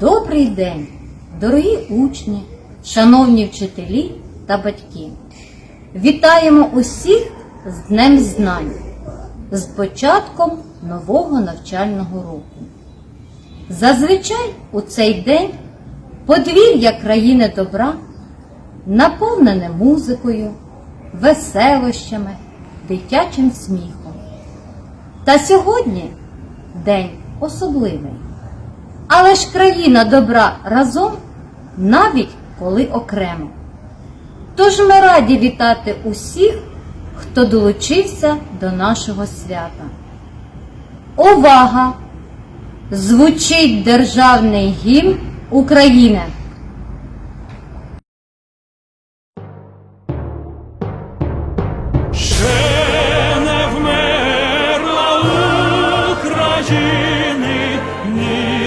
Добрий день, дорогі учні, шановні вчителі та батьки. Вітаємо усіх з Днем Знань, з початком нового навчального року. Зазвичай у цей день подвір'я країни добра наповнене музикою, веселощами, дитячим сміхом. Та сьогодні день особливий. Але ж країна добра разом, навіть коли окремо. Тож ми раді вітати усіх, хто долучився до нашого свята. Увага! Звучить державний гімн України.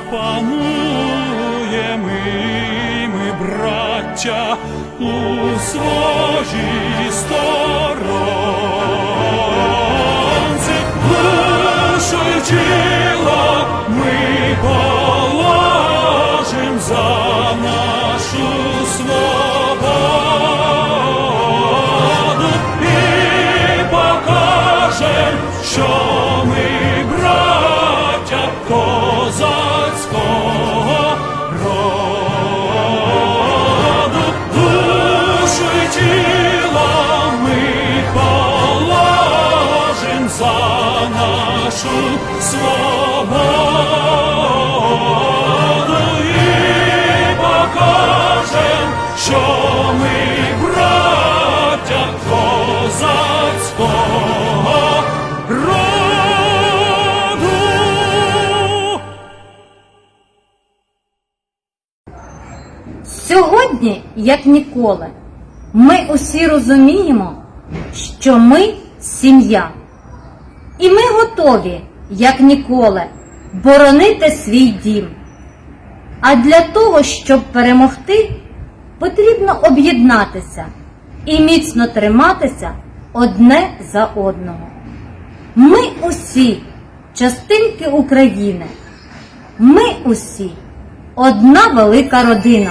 запануємо ми, браття, у своїй сторонці, душу нашу свободу і покажем, що ми браття козацького роду. Сьогодні, як ніколи, ми усі розуміємо, що ми сім'я. І ми готові, як ніколи, боронити свій дім. А для того, щоб перемогти, потрібно об'єднатися і міцно триматися одне за одного. Ми усі частинки України. Ми усі одна велика родина.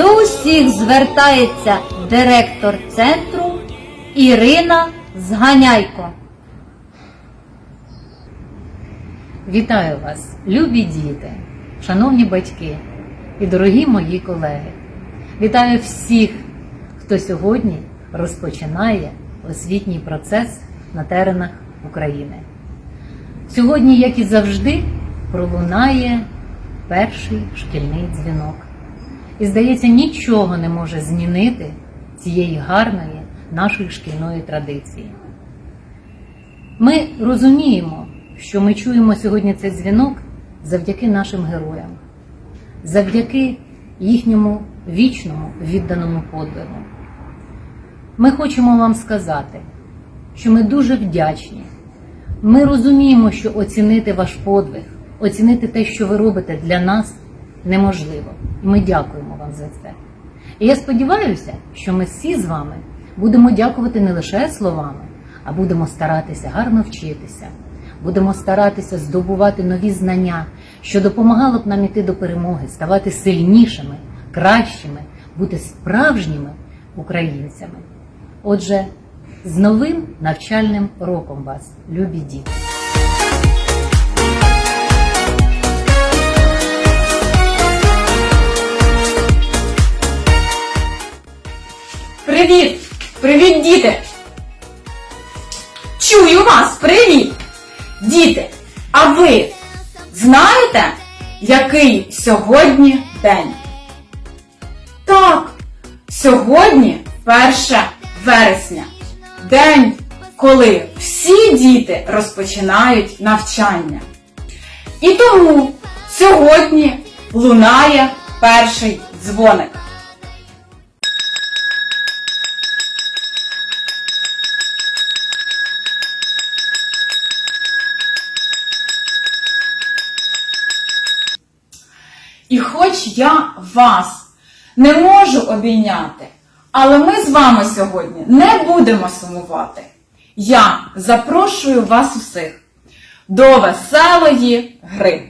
До усіх звертається директор центру Ірина Зганяйко. Вітаю вас, любі діти, шановні батьки і дорогі мої колеги. Вітаю всіх, хто сьогодні розпочинає освітній процес на теренах України. Сьогодні, як і завжди, пролунає перший шкільний дзвінок. І, здається, нічого не може змінити цієї гарної нашої шкільної традиції. Ми розуміємо, що ми чуємо сьогодні цей дзвінок завдяки нашим героям, завдяки їхньому вічному відданому подвигу. Ми хочемо вам сказати, що ми дуже вдячні. Ми розуміємо, що оцінити ваш подвиг, оцінити те, що ви робите для нас, неможливо. І ми дякуємо вам за це. І я сподіваюся, що ми всі з вами Будемо дякувати не лише словами, а будемо старатися гарно вчитися. Будемо старатися здобувати нові знання, що допомагало б нам іти до перемоги, ставати сильнішими, кращими, бути справжніми українцями. Отже, з новим навчальним роком вас, любі діти! Привіт! Привіт, діти! Чую вас! Привіт! Діти! А ви знаєте, який сьогодні день? Так, сьогодні 1 вересня. День, коли всі діти розпочинають навчання. І тому сьогодні лунає перший дзвоник. Хоч я вас не можу обійняти, але ми з вами сьогодні не будемо сумувати. Я запрошую вас усіх до веселої гри.